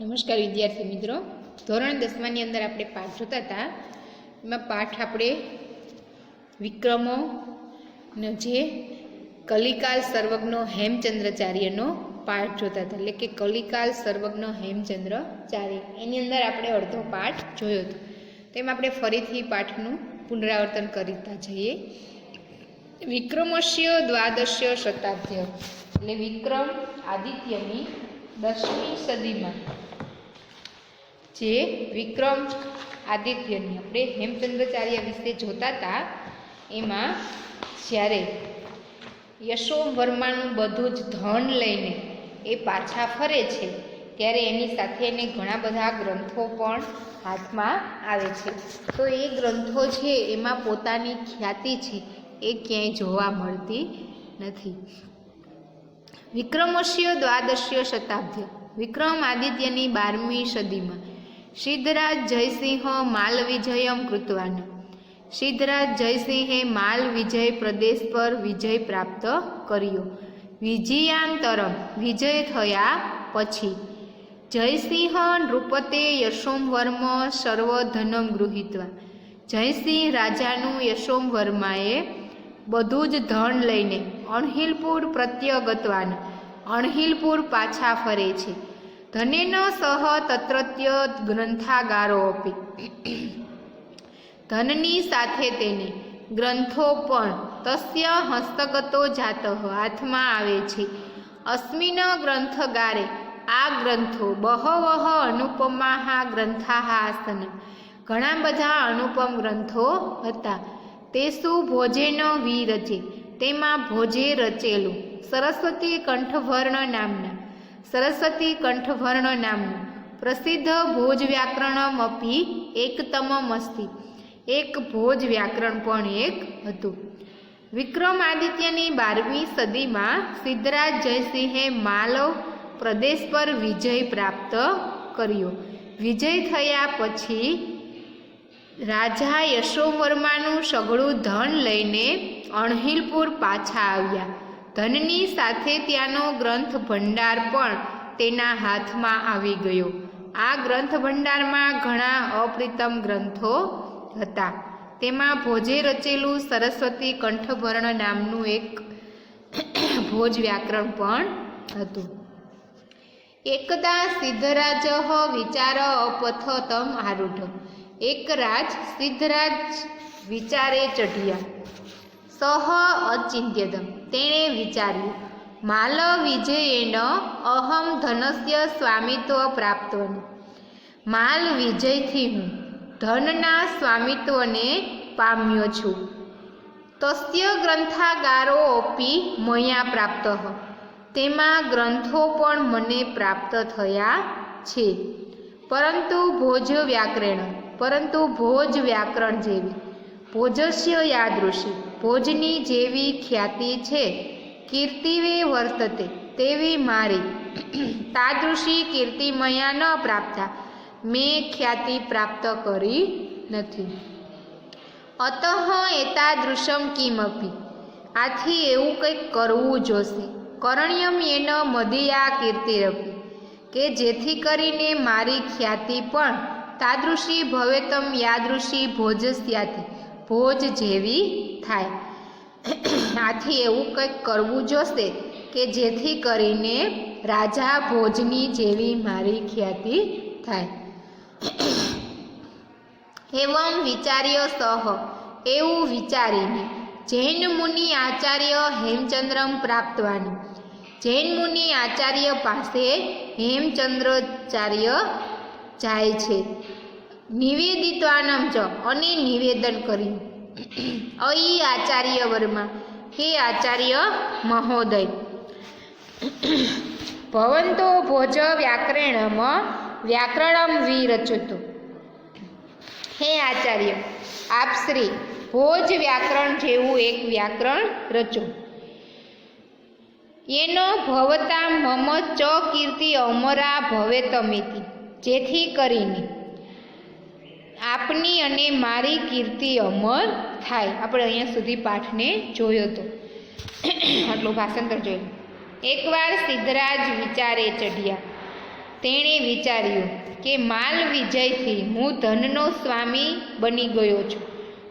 નમસ્કાર વિદ્યાર્થી મિત્રો. ધોરણ દસમાની અંદર આપણે પાઠ જોતા હતા. એમાં પાઠ આપણે વિક્રમો ને જે કલિકાલ સર્વજ્ઞ હેમચંદ્રાચાર્યનો પાઠ જોતા હતા. એટલે કે કલિકાલ સર્વજ્ઞ હેમચંદ્રચાર્ય. એની અંદર આપણે અડધો પાઠ જોયો હતો. તેમ આપણે ફરીથી પાઠનું પુનરાવર્તન કરતા જઈએ. વિક્રમસ્ય દ્વાદશ્ય શતાબ્દ્ય. એટલે વિક્રમ આદિત્યની દસમી સદીમાં. જે વિક્રમ આદિત્યની આપણે હેમચંદ્રાચાર્ય વિશે જોતા હતા, એમાં જ્યારે યશોવર્માનું બધું જ ધન લઈને એ પાછા ફરે છે, ત્યારે એની સાથે એને ઘણા બધા ગ્રંથો પણ હાથમાં આવે છે. તો એ ગ્રંથો છે, એમાં પોતાની ખ્યાતિ છે, એ ક્યાંય જોવા મળતી નથી. વિક્રમોશિયો દ્વાદશીય શતાબ્દી વિક્રમ આદિત્યની બારમી સદીમાં સિદ્ધરાજ જયસિંહ માલ વિજયમ કૃતવાન. સિદ્ધરાજ જયસિંહે માલ વિજય પ્રદેશ પર વિજય પ્રાપ્ત કર્યો. વિજયાંતરમ વિજય થયા પછી જયસિંહ નૃપતે યશોમવર્મ સર્વધનમ ગૃહિતવા. જયસિંહ રાજાનું યશોમવર્માએ બધું જ ધન લઈને અણહિલપુર પ્રત્યગતવાન. અણહિલપુર પાછા ફરે છે. ધનેન સહ તત્રત્ય ગ્રંથાગારો અપી ધનની સાથે તેને ગ્રંથો પણ તસ્ય હસ્તગતો જાત હાથમાં આવે છે. અસ્મિન ગ્રંથગારે આ ગ્રંથો બહવહ અનુપમાહા આસન ઘણા બધા અનુપમ ગ્રંથો હતા. તે શું ભોજેન વિરચે તેમાં ભોજે રચેલું સરસ્વતી કંઠવર્ણ નામના સરસ્વતી કંઠભર્ણ નામનું પ્રસિદ્ધ ભોજ વ્યાકરણમ અપી એકતમમસ્તિ એક ભોજ વ્યાકરણ પણ એક હતું. વિક્રમાદિત્યની બારમી સદીમાં સિદ્ધરાજ જયસિંહે માલવ પ્રદેશ પર વિજય પ્રાપ્ત કર્યો. વિજય થયા પછી રાજા યશોવર્માનું સઘળું ધન લઈને અણહિલપુર પાછા આવ્યા. ધનની સાથે ત્યાંનો ગ્રંથ ભંડાર પણ તેના હાથમાં આવી ગયો. આ ગ્રંથ ભંડારમાં ઘણા અપ્રિતમ ગ્રંથો હતા. તેમાં ભોજે રચેલું સરસ્વતી કંઠભર્ણ નામનું એક ભોજ વ્યાકરણ પણ હતું. એકદા સિદ્ધરાજ વિચાર અપથતમ આરૂઢ. એક રાજ સિદ્ધરાજ વિચારે ચઢ્યા. સહ અચિંત્યદમ. તેણે વિચાર્યું માલ વિજયેન અહમ ધનસ્ય સ્વામિત્વ પ્રાપ્તોને. માલ વિજયથી હું ધનના સ્વામિત્વને પામ્યો છું. તસ્ય ગ્રંથાગારો અપી મયા પ્રાપ્ત. તેમાં ગ્રંથો પણ મને પ્રાપ્ત થયા છે. પરંતુ ભોજ વ્યાકરણ, પરંતુ ભોજ વ્યાકરણ જેવી. ભોજસ્ય યાદૃશી ભોજની જેવી ખ્યાતિ છે. કીર્તિવે વર્તતે તેવી મારી. તાદૃશી કીર્તિ મયા ન પ્રાપ્તા. મેં ખ્યાતિ પ્રાપ્ત કરી નથી. અતઃ એતાદૃશમ કિમપી. આથી એવું કંઈક કરવું જોશે. કરણ્યમ એન મદિયા કીર્તિરપી કે જેથી કરીને મારી ખ્યાતિ પણ તાદૃશી ભવેતમ યાદૃશી ભોજસ્યાથી ભોજ જેવી થાય. આથી એવું કંઈક કરવું જોશે કે જેથી કરીને રાજા ભોજની જેવી મારી ખ્યાતિ થાય. એવમ વિચાર્ય સહ. એવું વિચારીને જૈન મુનિ આચાર્ય હેમચંદ્રમ પ્રાપ્તવાની જૈન મુનિ આચાર્ય પાસે હેમચંદ્રાચાર્ય જાય છે. નિવેદિત્વાનમ ચ અને નિવેદન કર્યું અઈ આચાર્ય વર્મા. હે આચાર્ય મહોદય. ભવંતો ભોજ વ્યાકરણમ વ્યાકરણમ વિરચતું. હે આચાર્ય, આપ શ્રી ભોજ વ્યાકરણ જેવું એક વ્યાકરણ રચો. એનો ભવતા મમ ચ કીર્તિ અમરા ભવે તમેતી. જેથી કરીને આપની અને મારી કીર્તિ અમર થાય. આપણે અહીંયા સુધી પાઠને જોયો હતો આટલું ભાષાંતર જોયું. એકવાર સિદ્ધરાજ વિચારે ચઢ્યા. તેણે વિચાર્યું કે માલ વિજયથી હું ધનનો સ્વામી બની ગયો છું.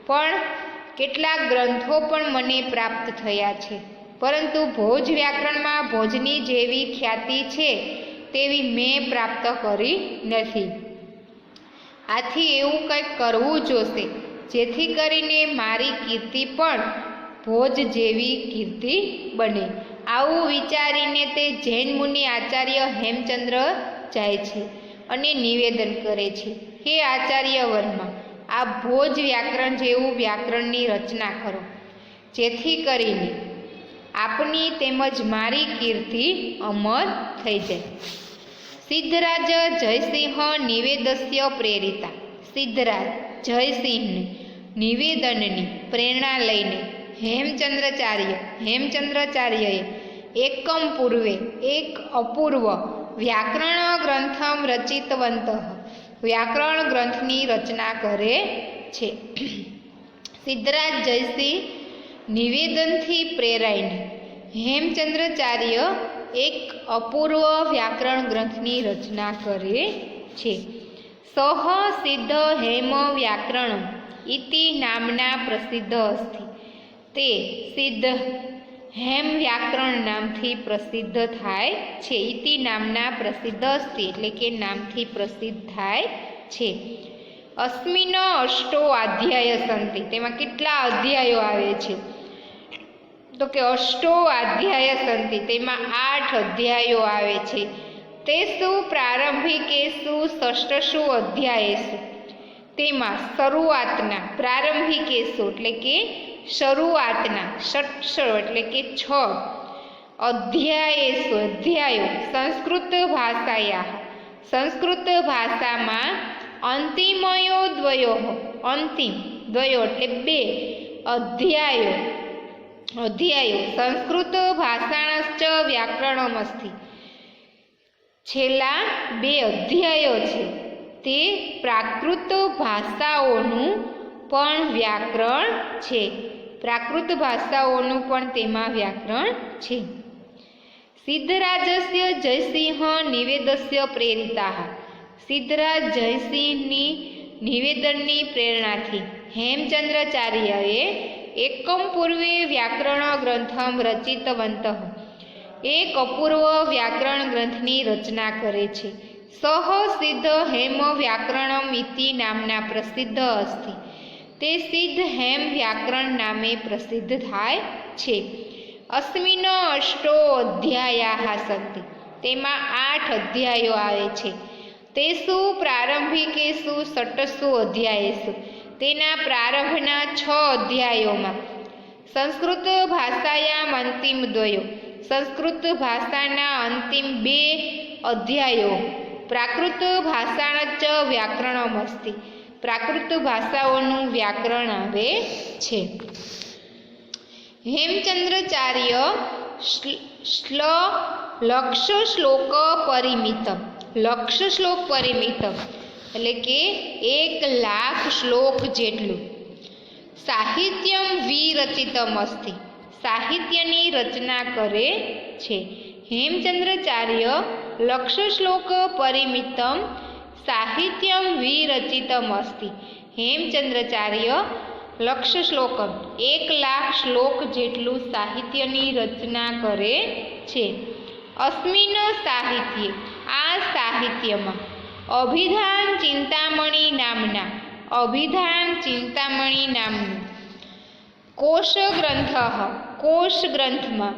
પણ કેટલાક ગ્રંથો પણ મને પ્રાપ્ત થયા છે. પરંતુ ભોજ વ્યાકરણમાં ભોજની જેવી ખ્યાતિ છે તેવી મેં પ્રાપ્ત કરી નથી. આથી એવું કંઈક કરવું જોશે. જેથી કરીને મારી કીર્તિ પણ ભોજ જેવી કીર્તિ બને. આવું વિચારીને તે જૈન મુનિ આચાર્ય હેમચંદ્ર જાય છે અને નિવેદન કરે છે. હે આચાર્ય વર્મા આ ભોજ વ્યાકરણ જેવું વ્યાકરણની રચના કરો. જેથી કરીને આપની તેમજ મારી કીર્તિ અમર થઈ જાય. સિદ્ધરાજ જયસિંહ નિવેદસ્ય પ્રેરિતા. સિદ્ધરાજ જયસિંહને નિવેદનની પ્રેરણા લઈને હેમચંદ્રાચાર્ય, હેમચંદ્રાચાર્યએ એકમ પૂર્વે એક અપૂર્વ વ્યાકરણ ગ્રંથમ રચિતવંત વ્યાકરણ ગ્રંથની રચના કરે છે. સિદ્ધરાજ જયસિંહ નિવેદનથી પ્રેરાઈને હેમચંદ્રાચાર્ય એક અપૂર્વ વ્યાકરણ ગ્રંથની રચના કરે છે. સહ સિદ્ધ હેમ વ્યાકરણ ઇતિ નામના પ્રસિદ્ધ અસ્થિ તે સિદ્ધ હેમ વ્યાકરણ નામથી પ્રસિદ્ધ થાય છે. ઇતિ નામના પ્રસિદ્ધ અસ્થિ એટલે કે નામથી પ્રસિદ્ધ થાય છે. અસ્મિન અષ્ટો અધ્યાય સંતિ. તેમાં કેટલા અધ્યાયો આવે છે? તો કે અષ્ટો અધ્યાય સંતિ તેમાં આઠ અધ્યાયો આવે છે. તે શું પ્રારંભિકેશુ ષષ્ટશુ અધ્યાયેશુ તેમાં શરૂઆતના પ્રારંભિકેશુ એટલે કે શરૂઆતના ષટ્સ એટલે કે છ. અધ્યાયેશુ અધ્યાયો, સંસ્કૃત ભાષાયા. સંસ્કૃત ભાષામાં અંતિમયો દ્વયો અંતિમ દ્વયો એટલે બે, અધ્યાયો અધ્યાયો, સંસ્કૃત ભાષાણશ્ચ વ્યાકરણમસ્તિ છેલ્લા બે અધ્યાયો છે. તે પ્રાકૃત ભાષાઓનું પણ વ્યાકરણ છે. પ્રાકૃત ભાષાઓનું પણ તેમાં વ્યાકરણ છે. સિદ્ધરાજસ્ય જયસિંહ નિવેદસ્ય પ્રેરિતા. સિદ્ધરાજ જયસિંહની નિવેદનની પ્રેરણાથી હેમચંદ્રાચાર્યએ એકમ પૂર્વે વ્યાકરણ ગ્રંથમ રચિતવંત. એક અપૂર્વ વ્યાકરણ ગ્રંથની રચના કરે છે. સહ સિદ્ધ હેમ વ્યાકરણમ ઇતિ નામના પ્રસિદ્ધ અસ્તિ. તે સિદ્ધ હેમ વ્યાકરણ નામે પ્રસિદ્ધ થાય છે. અશ્મિનો અષ્ટો અધ્યાયા સંતિ તેમાં આઠ અધ્યાયો આવે છે. તેસુ પ્રારંભિકેશુ ષટસુ અધ્યાયેશુ તેના પ્રારંભના છ અધ્યાયોમાં. સંસ્કૃત ભાષાયામ અંતિમ દ્વયો. સંસ્કૃત ભાષાના અંતિમ બે અધ્યાયો. પ્રાકૃત ભાષાણ જ વ્યાકરણમસ્તિ પ્રાકૃત ભાષાઓનું વ્યાકરણ આવે છે. હેમચંદ્રાચાર્ય શ્લ લક્ષ શ્લોક પરિમિત. લક્ષ શ્લોક પરિમિતમ એટલે કે એક લાખ શ્લોક જેટલું. સાહિત્યમ વિરચિતમ અસ્તિ સાહિત્યની રચના કરે છે. હેમચંદ્રાચાર્ય લક્ષ શ્લોક પરિમિતમ સાહિત્યમ વિરચિતમ અસ્તિ હેમચંદ્રાચાર્ય લક્ષ શ્લોકમ એક લાખ શ્લોક જેટલું સાહિત્યની રચના કરે છે. અસ્મિન સાહિત્ય. આ સાહિત્યમાં અભિધાન ચિંતામણી નામના, અભિધાન ચિંતામણી નામનું. કોશ ગ્રંથ કોશ ગ્રંથમાં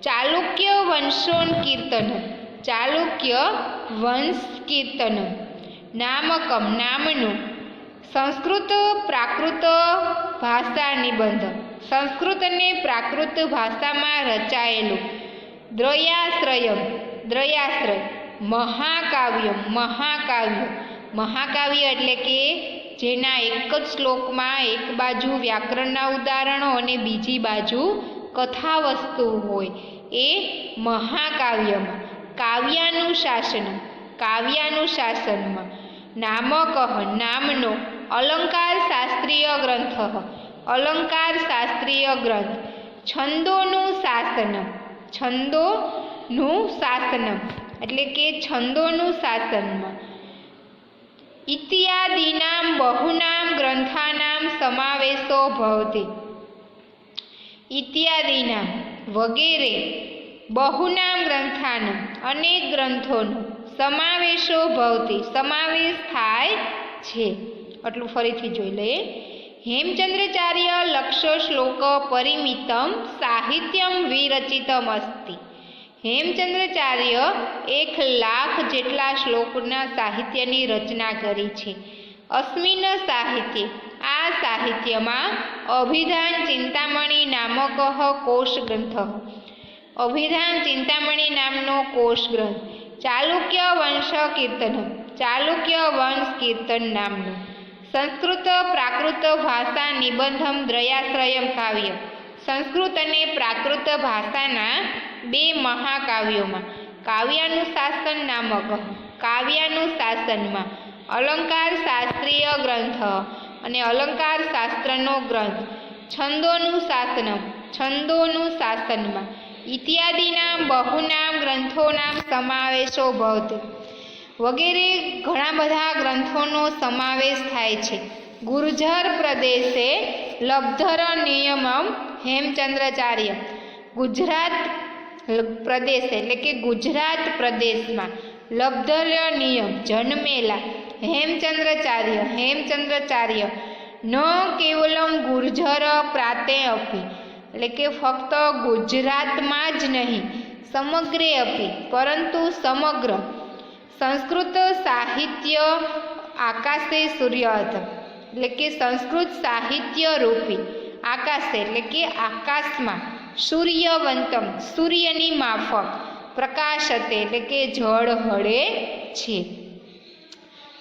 ચાલુક્ય વંશોન કીર્તન ચાલુક્ય વંશ કીર્તન નામકમ, નામનું, સંસ્કૃત પ્રાકૃત ભાષા નિબંધ સંસ્કૃત અને પ્રાકૃત ભાષામાં રચાયેલું, દ્રયાશ્રયમ, દ્રયાશ્રય. મહાકાવ્યમ મહાકાવ્ય. મહાકાવ્ય એટલે કે જેના એક જ શ્લોકમાં એક બાજુ વ્યાકરણના ઉદાહરણો અને બીજી બાજુ કથા વસ્તુ હોય. એ મહાકાવ્યમાં કાવ્યાનુશાસન કાવ્યાનુશાસનમાં. નામક, નામનો, અલંકાર શાસ્ત્રીય ગ્રંથ, અલંકાર શાસ્ત્રીય ગ્રંથ. છંદોનું શાસન છંદોનું શાસન એટલે કે છંદોનું શાસનમાં ઇત્યાદિનામ બહુનામ ગ્રંથાનામ સમાવેશો ભવતી. ઇત્યાદિનામ વગેરે બહુનામ ગ્રંથાનું અનેક ગ્રંથોનો સમાવેશો ભવતી. સમાવેશ થાય છે. આટલું ફરીથી જોઈ લઈએ. હેમચંદ્રાચાર્ય લક્ષ શ્લોક પરિમિતમ સાહિત્યમ વિરચિતમ અસ્તિ હેમચંદ્રાચાર્ય એક લાખ જેટલા શ્લોકના સાહિત્યની રચના કરી છે. અસ્મિન સાહિત્ય. આ સાહિત્યમાં અભિધાન ચિંતામણી નામક કોશ ગ્રંથ. અભિધાન ચિંતામણી નામનો કોશ ગ્રંથ. ચાલુક્ય વંશ કીર્તન. ચાલુક્ય વંશ કીર્તન નામનું. સંસ્કૃત પ્રાકૃત ભાષા નિબંધમ દ્રયાશ્રયમ કાવ્ય. સંસ્કૃત અને પ્રાકૃત ભાષાના બે મહાકાવ્યોમાં. કાવ્યાનુશાસન નામક કાવ્યાનુશાસનમાં અલંકાર શાસ્ત્રીય ગ્રંથ અને અલંકાર શાસ્ત્રનો ગ્રંથ. છંદોનું શાસનમ છંદોનું શાસનમાં. ઇત્યાદિના બહુનામ ગ્રંથોના સમાવેશો ભવતી વગેરે ઘણા બધા ગ્રંથોનો સમાવેશ થાય છે. ગુર્જર પ્રદેશે લબ્ધર નિયમમ હેમચંદ્રાચાર્ય. ગુજરાત પ્રદેશ એટલે કે ગુજરાત પ્રદેશમાં લબ્ધર નિયમ જન્મેલા હેમચંદ્રાચાર્ય હેમચંદ્રાચાર્ય ન કેવલમ ગુર્જર પ્રાતે અપી, એટલે કે ફક્ત ગુજરાતમાં જ નહીં, સમગ્રે અપી, પરંતુ સમગ્ર સંસ્કૃત સાહિત્ય આકાશે સૂર્ય એટલે કે સંસ્કૃત સાહિત્ય રૂપી આકાશે, એટલે કે આકાશમાં સૂર્યવંતમ, સૂર્યની માફક પ્રકાશ હતે એટલે કે જળ હળે છે.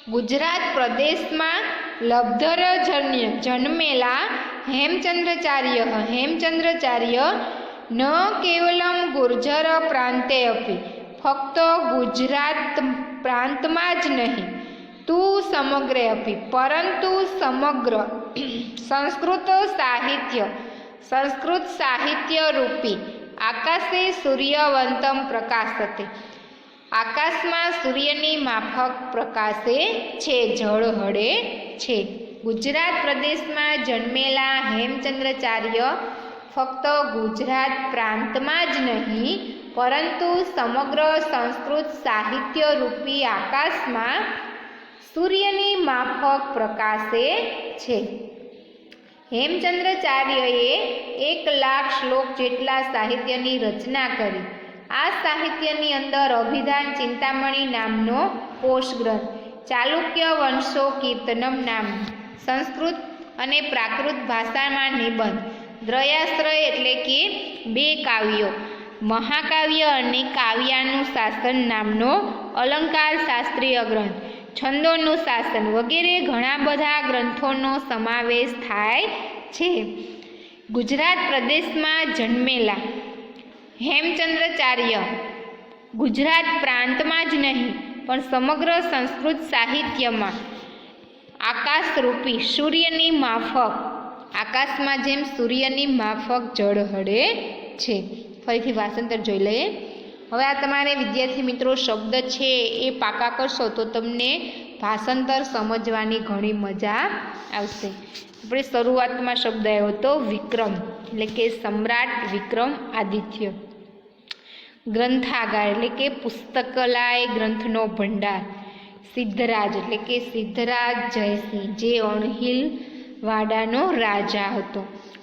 ગુજરાત પ્રદેશમાં લબ્ધર જન્ય જન્મેલા હેમચંદ્રાચાર્ય હેમચંદ્રાચાર્ય ન કેવલમ ગુર્જર પ્રાંતે અપી, ફક્ત ગુજરાત પ્રાંતમાં જ નહીં, તું સમગ્રે અપી, પરંતુ સમગ્ર સંસ્કૃત સાહિત્ય સંસ્કૃત સાહિત્ય રૂપી. આકાશે સૂર્યવંતમ પ્રકાશતે. આકાશમાં સૂર્યની માફક પ્રકાશે છે, જળ હળે છે. ગુજરાત પ્રદેશમાં જન્મેલા હેમચંદ્રાચાર્ય ફક્ત ગુજરાત પ્રાંતમાં જ નહીં, પરંતુ સમગ્ર સંસ્કૃત સાહિત્ય રૂપી આકાશમાં સૂર્યની માફક પ્રકાશે છે. હેમચંદ્રાચાર્યએ એક લાખ શ્લોક જેટલા સાહિત્યની રચના કરી. આ સાહિત્યની અંદર અભિધાન ચિંતામણી નામનો કોષ ગ્રંથ ચાલુક્ય વંશો કીર્તનમ નામ, સંસ્કૃત અને પ્રાકૃત ભાષામાં નિબંધ, દ્રયાશ્રય એટલે કે બે કાવ્યો, મહાકાવ્ય અને કાવ્યાનું શાસન નામનો અલંકાર શાસ્ત્રીય ગ્રંથ. છંદોનું શાસન વગેરે ઘણા બધા ગ્રંથોનો સમાવેશ થાય છે. ગુજરાત પ્રદેશમાં જન્મેલા હેમચંદ્રાચાર્ય ગુજરાત પ્રાંતમાં જ નહીં, પણ સમગ્ર સંસ્કૃત સાહિત્યમાં આકાશરૂપી સૂર્યની માફક, આકાશમાં જેમ સૂર્યની માફક જળ હળે છે. ફરીથી વાસંતર જોઈ લઈએ. હવે આ તમારે વિદ્યાર્થી મિત્રો શબ્દ છે એ પાકા કરશો તો તમને ભાષાંતર સમજવાની ઘણી મજા આવશે. આપણે શરૂઆતમાં શબ્દ આવ્યો હતો વિક્રમ, એટલે કે સમ્રાટ વિક્રમ આદિત્ય. ગ્રંથાગાર, એટલે કે પુસ્તકાલય ગ્રંથનો ભંડાર. સિદ્ધરાજ, એટલે કે સિદ્ધરાજ જયસિંહ, જે અણહિલ વાડાનો રાજા હતો.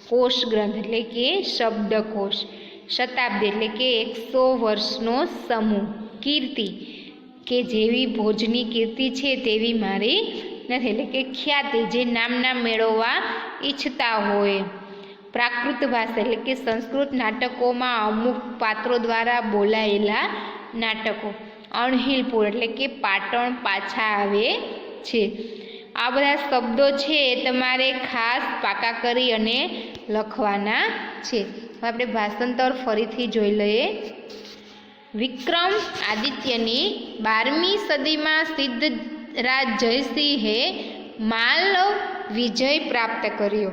કોષ ગ્રંથ, એટલે કે શબ્દકોશ શતાબ્દી એટલે કે એકસો વર્ષનો સમૂહ. કીર્તિ, કે જેવી ભોજની કીર્તિ છે તેવી મારી નથી. એટલે કે ખ્યાતિ, જે નામના મેળવવા ઈચ્છતા હોય. પ્રાકૃત ભાષા એટલે કે સંસ્કૃત નાટકોમાં અમુક પાત્રો દ્વારા બોલાયેલા નાટકો. અણહિલપુર એટલે કે પાટણ પાછા આવે છે. આ બધા શબ્દો છે એ તમારે ખાસ પાકા કરી અને લખવાના છે. હવે આપણે ભાષાંતર ફરીથી જોઈ લઈએ. વિક્રમ આદિત્યની બારમી સદીમાં સિદ્ધરાજ જયસિંહે માલવ વિજય પ્રાપ્ત કર્યો.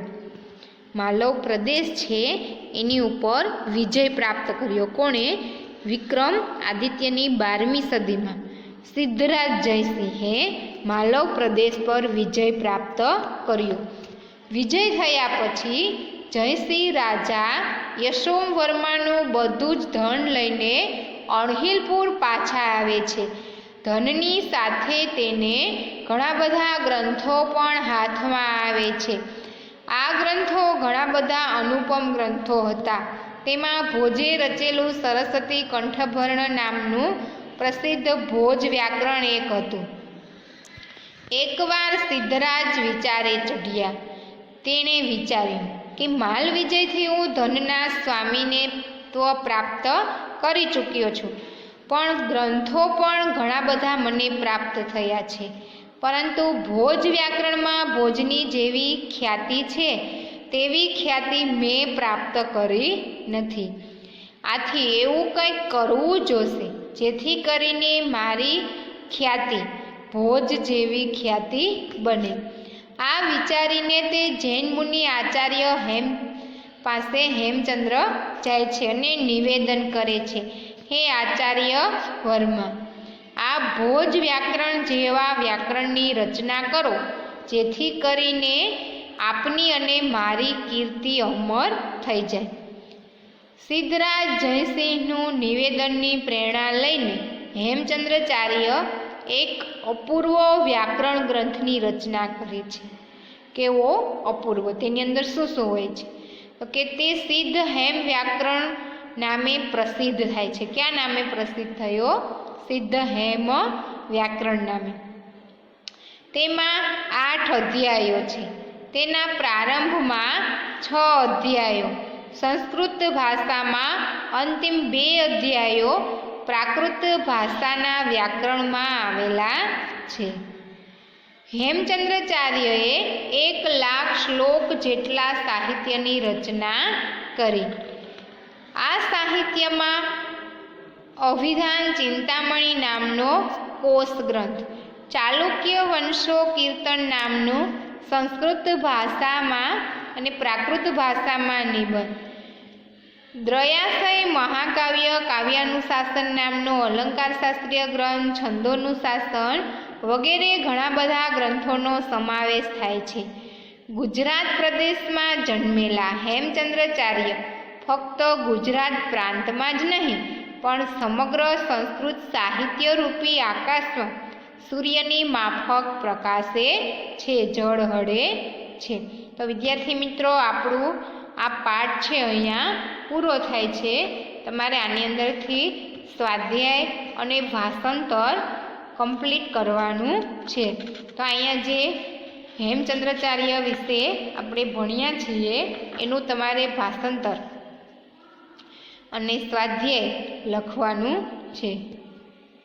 માલવ પ્રદેશ છે, એની ઉપર વિજય પ્રાપ્ત કર્યો. કોણે? વિક્રમ આદિત્યની બારમી સદીમાં. સિદ્ધરાજ જયસિંહે માલવ પ્રદેશ પર વિજય પ્રાપ્ત કર્યો. વિજય થયા પછી જયસિંહ રાજા યશોવર્માનું બધું જ ધન લઈને અણહિલપુર પાછા આવે છે. ધનની સાથે તેને ઘણા બધા ગ્રંથો પણ હાથમાં આવે છે. આ ગ્રંથો ઘણા બધા અનુપમ ગ્રંથો હતા. તેમાં ભોજે રચેલું સરસ્વતી કંઠભર્ણ નામનું પ્રસિદ્ધ ભોજ વ્યાકરણ એક હતું. એકવાર સિદ્ધરાજ વિચારે ચઢ્યા. તેણે વિચાર્યું કે માલ વિજયથી હું ધનના સ્વામીને તો પ્રાપ્ત કરી ચૂક્યો છું. પણ ગ્રંથો પણ ઘણા બધા મને પ્રાપ્ત થયા છે. પરંતુ ભોજ વ્યાકરણમાં ભોજની જેવી ખ્યાતિ છે, તેવી ખ્યાતિ મેં પ્રાપ્ત કરી નથી. આથી એવું કંઈક કરવું જોશે, જેથી કરીને મારી ખ્યાતિ, ભોજ જેવી ખ્યાતિ બને. આ વિચારીને તે જૈન મુનિ આચાર્ય હેમ પાસે હેમચંદ્ર જાય છે અને નિવેદન કરે છે, હે આચાર્ય વર્મા, આ ભોજ વ્યાકરણ જેવા વ્યાકરણની રચના કરો, જેથી કરીને આપની અને મારી કીર્તિ અમર થઈ જાય. સિદ્ધરાજ જયસિંહનું નિવેદનની પ્રેરણા લઈને હેમચંદ્રાચાર્ય એક અપૂર્વ વ્યાકરણ ગ્રંથની રચના કરે છે. કેવો અપૂર્વ? તેની અંદર શું શું હોય છે? તો કે તે સિદ્ધ હેમ વ્યાકરણ નામે પ્રસિદ્ધ થાય છે. ક્યાં નામે પ્રસિદ્ધ થયો? સિદ્ધ હેમ વ્યાકરણ નામે. તેમાં આઠ અધ્યાયો છે. તેના પ્રારંભમાં છ અધ્યાયો. સંસ્કૃત ભાષામાં અંતિમ બે અધ્યાયો પ્રાકૃત ભાષાના વ્યાકરણમાં આવેલા છે. હેમચંદ્રાચાર્યએ એક લાખ શ્લોક જેટલા સાહિત્યની રચના કરી. આ સાહિત્યમાં અભિધાન ચિંતામણી નામનો કોષ ગ્રંથ, ચાલુક્ય વંશો કીર્તન નામનું સંસ્કૃત ભાષામાં અને પ્રાકૃત ભાષામાં નિબંધ દ્રયાશય મહાકાવ્ય કાવ્યાનુશાસન નામનો અલંકાર શાસ્ત્રીય ગ્રંથ, છંદોનું શાસન વગેરે ઘણા બધા ગ્રંથોનો સમાવેશ થાય છે. ગુજરાત પ્રદેશમાં જન્મેલા હેમચંદ્રાચાર્ય ફક્ત ગુજરાત પ્રાંતમાં જ નહીં, પણ સમગ્ર સંસ્કૃત સાહિત્યરૂપી આકાશમાં સૂર્યની માફક પ્રકાશે છે ઝળહળે છે. તો વિદ્યાર્થી મિત્રો, આપણું આ પાઠ છે અહીંયા પૂરો થાય છે. તમારે આની અંદરથી સ્વાધ્યાય અને ભાષાંતર કમ્પ્લીટ કરવાનું છે. તો અહીંયા જે હેમચંદ્રાચાર્ય વિશે આપણે ભણ્યા છીએ, એનું તમારે ભાષાંતર અને સ્વાધ્યાય લખવાનું છે.